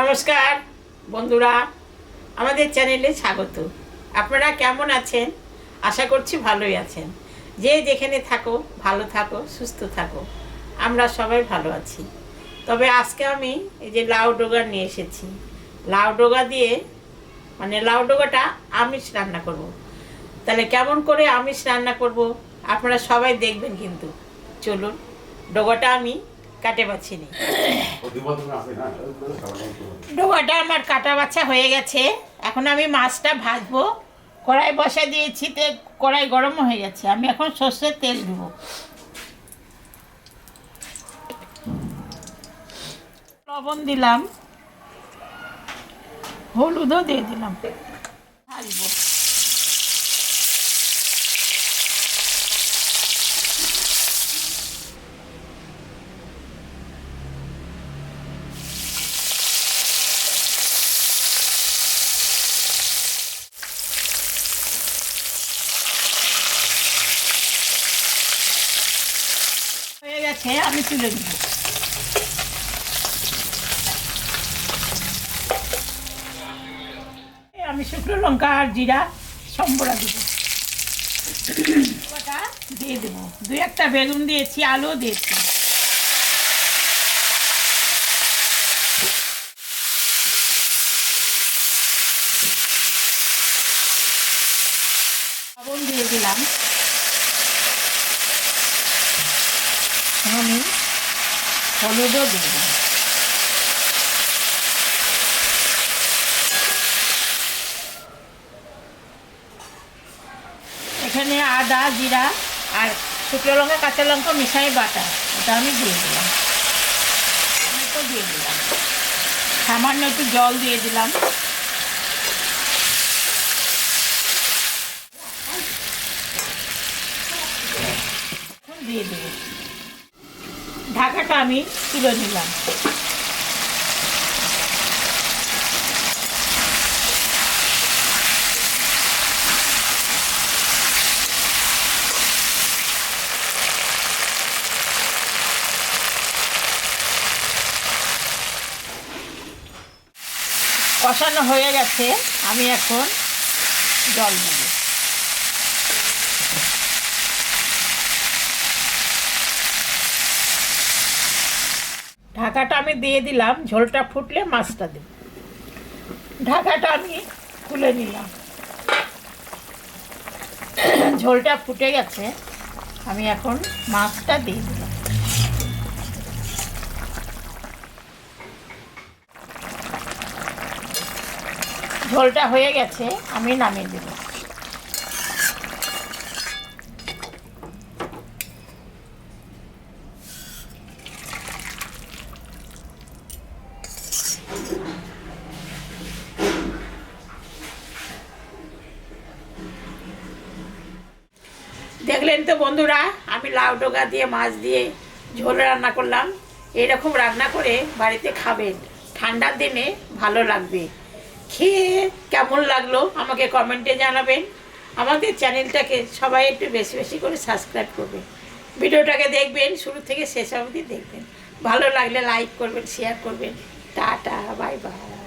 নমস্কার, বন্ধুরা, আমাদের চ্যানেলে স্বাগত। আপনারা কেমন আছেন? আশা করছি ভালোই আছেন। যে যেখানে থাকো, ভালো থাকো, সুস্থ থাকো, আমরা সবাই ভালো আছি। তবে আজকে আমি এই যে লাউ ডোগা নিয়ে এসেছি। লাউ ডোগা দিয়ে মানে লাউ ডোগাটা আমিষ রান্না করব। তাহলে কেমন করে আমিষ রান্না করব? আপনারা সবাই দেখবেন কিন্তু। চলুন, ডোগাটা আমি কাটে বাছি নিই ডোবাটা আমার কাটা বাচ্চা হয়ে গেছে। এখন আমি মাছটা ভাজবো। কড়াই বসা দিয়েছি, তে কড়াই গরম হয়ে গেছে। আমি এখন সর্ষের তেল দেবো। লবণ দিলাম। হলুদও দিয়ে দিলাম। ভাজবো। গেছে আমি তুলে এই আমি শুকনো লঙ্কা আর জিরা, সম্বরা দেবো। দিয়ে দেবো। দুই একটা বেগুন দিয়েছি আলুও দিয়েছি। দিয়ে দিলাম। আমি হলুদও দেব। এখানে আদা, জিরা আর শুকনো লঙ্কা, কাঁচা লঙ্কা, মিশাই বাটা, ওটা আমি দিয়ে দিলাম। দিয়ে দিলাম। সামান্য একটু জল দিয়ে দিলাম। দিয়ে দেবো। ঢাকাটা আমি তুলে নিলাম। কষানো হয়ে গেছে আমি এখন জল দেব। ঢাকাটা আমি দিয়ে দিলাম, ঝোলটা ফুটলে মাছটা দেব। ঢাকাটা আমি খুলে নিলাম। ঝোলটা ফুটে গেছে, আমি এখন মাছটা দিয়ে দিলাম। ঝোলটা হয়ে গেছে, আমি নামিয়ে দেব। দেখলেন তো বন্ধুরা, আমি লাউ ডোগা দিয়ে, মাছ দিয়ে ঝোল রান্না করলাম। এরকম রান্না করে বাড়িতে খাবেন। ঠান্ডার দিনে ভালো লাগবে। খেয়ে কেমন লাগল আমাকে কমেন্টে জানাবেন। আমাদের চ্যানেলটাকে সবাই একটু বেশি বেশি করে সাবস্ক্রাইব করবেন। ভিডিওটাকে দেখবেন, শুরু থেকে শেষ অবধি দেখবেন। ভালো লাগলে লাইক করবেন শেয়ার করবেন। Tata bye bye